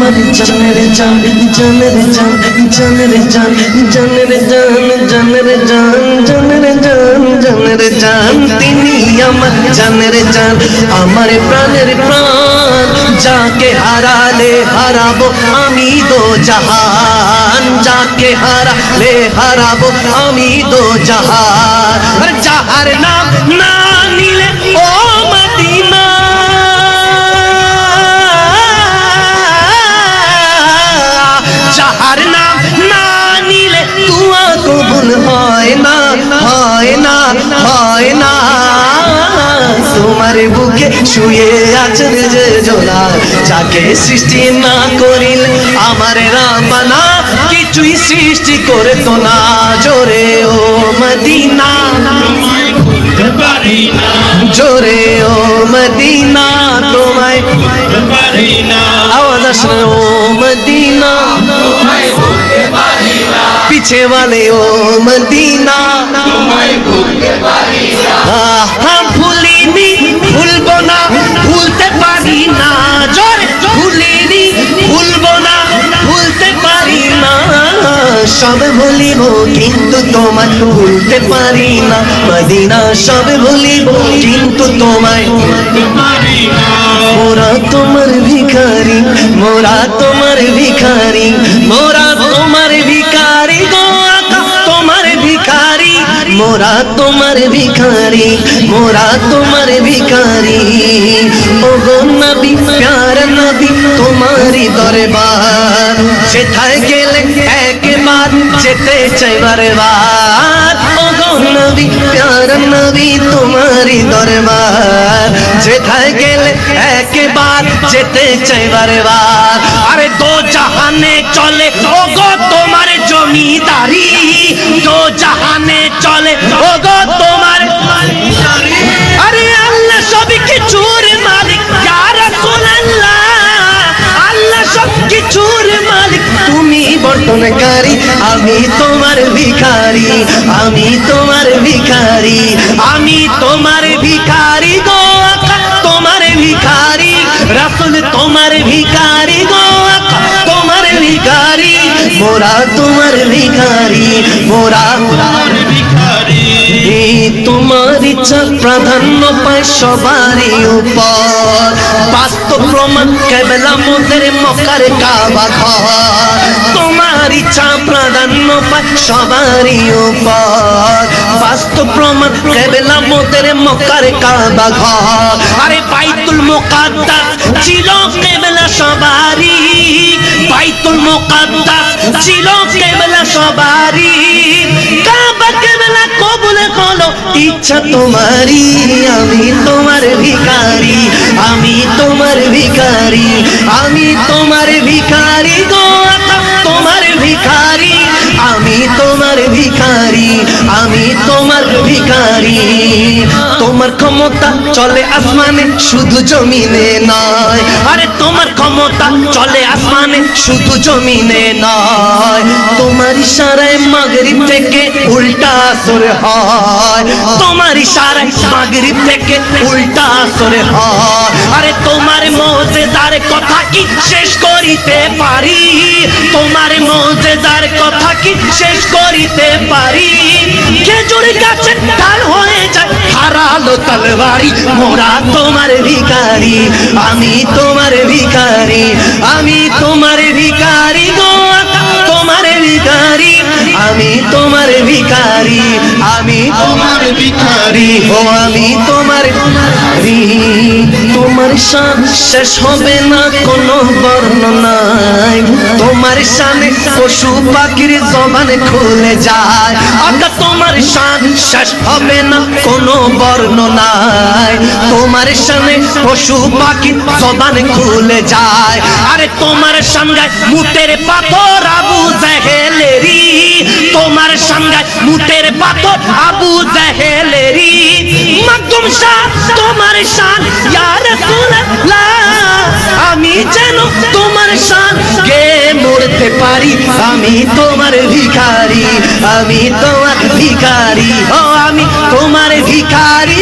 আমার জানের জান জানের জান জানের জান জানের জান জানের জান জানের জান জানের জান তিনি আমার জানের জান আমার প্রাণের প্রাণ যাকে হারালে হারাবো আমি দো জাহান যাকে হারালে হারাবো আমি দো জাহান আর যাহার নাম না শুয়ে আছেন যে জোলা যাকে সৃষ্টি না করিল, আমার রামানা কিছুই সৃষ্টি করে তো না। জোরে ও মদিনা। জোরে ও মদিনা আওয়াজ আসলে ও মদিনা। পিছে वाले ও মদিনা। তোমায় ভুলতে সব ভুলিব কিন্তু তোমায় ভুলতে পারি না। মদিনা সব ভুলিব কিন্তু তোমায় মোরা তোমার ভিখারি, মোরা তোমার ভিখারি, মোরা তোমার ভিখারি তোমার ভিখারি, মোরা তোমার ভিখারি, মোরা তোমার ভিখারি। ও গো নবী, প্যার নবী তোমারি দরবার। যেথায় গেলে একবার যেতে চাইবার বার ও নবী প্যার নবী তোমারি দরবার। যেথায় গেলে একবার যেতে চাইবার বার আরে দো জাহানে চলে ও গো তোমার জমিদারি। দো জাহানে চলে ও বর্তনকারী আমি তোমার ভিখারি, আমি তোমার ভিখারি, আমি তোমার ভিখারি গো তোমার ভিখারি, রাসূল তোমার ভিখারি গো তোমার ভিখারি, মোরা তোমার ভিখারি, মোরা তোমার ভিখারি। তোমার ইচ্ছা প্রাধান্য পায় সবারই উপর। বাস্তব প্রমাণ কেবলা মোদের মকার কাবা ঘর। তোমার ইচ্ছা প্রাধান্য পায়, সবারই উপর বাস্তব প্রমাণ, কেবলা মোদের মকার কাবা ঘর আরে বাইতুল মোকাদ্দাস ছিল কেবলা সবারই। বাইতুল মোকাদ্দাস ছিল কেবলা সবারই। কাবা কেবলা কবুল হলো, ইচ্ছা তোমারই, আমি তোমার ভিখারি, আমি তোমার ভিখারি, আমি তোমার ভিখারি গো। ভিখারি, আমি তোমার ভিখারি, আমি তোমার ভিখারি। তোমার ক্ষমতা চলে আসমানে, শুধু জমিনে নয়। আরে তোমার ক্ষমতা চলে আসমানে, শুধু জমিনে নয়। তোমার ইশারায় মাগরিব থেকে উল্টা আসর হয়। তোমার ইশারায় মাগরিব থেকে উল্টা আসর হয়। আরে তোমার মজেদার কথা কি শেষ করিতে পারি? তোমার মজেদার কথা কি শেষ করিতে পারি? খেজুর গাছের ডাল হয়ে যায়, হারালো তলবারি, মোরা তোমার ভিখারি, আমি তোমার ভিখারি, আমি তোমার ভিখারি গো তোমার ভিখারি, আমি তোমার ভিখারি, আমি তোমার ভিখারি, ও আমি তোমার ভিখারি। তোমার শান শেষ হবে না, কোনো বর্ণনায় তোমার শানে পশু পাখির জবান খুলে যায়। আকা তোমার শান শেষ হবে না, কোনো বর্ণনায় তোমার শানে পশু পাখির জবান খুলে যায়। আরে, তোমার সঙ্গে মুটের পাথর আবু জাহেলেরি তোমার সঙ্গে মুটের পাথর আবু জাহেলেরি মাকদুম শাহ তোমার শান আমি যেন তোমার শান গে মরতে পারি, আমি তোমার ভিখারি, আমি তোমার ভিখারি, ও আমি তোমার ভিখারি।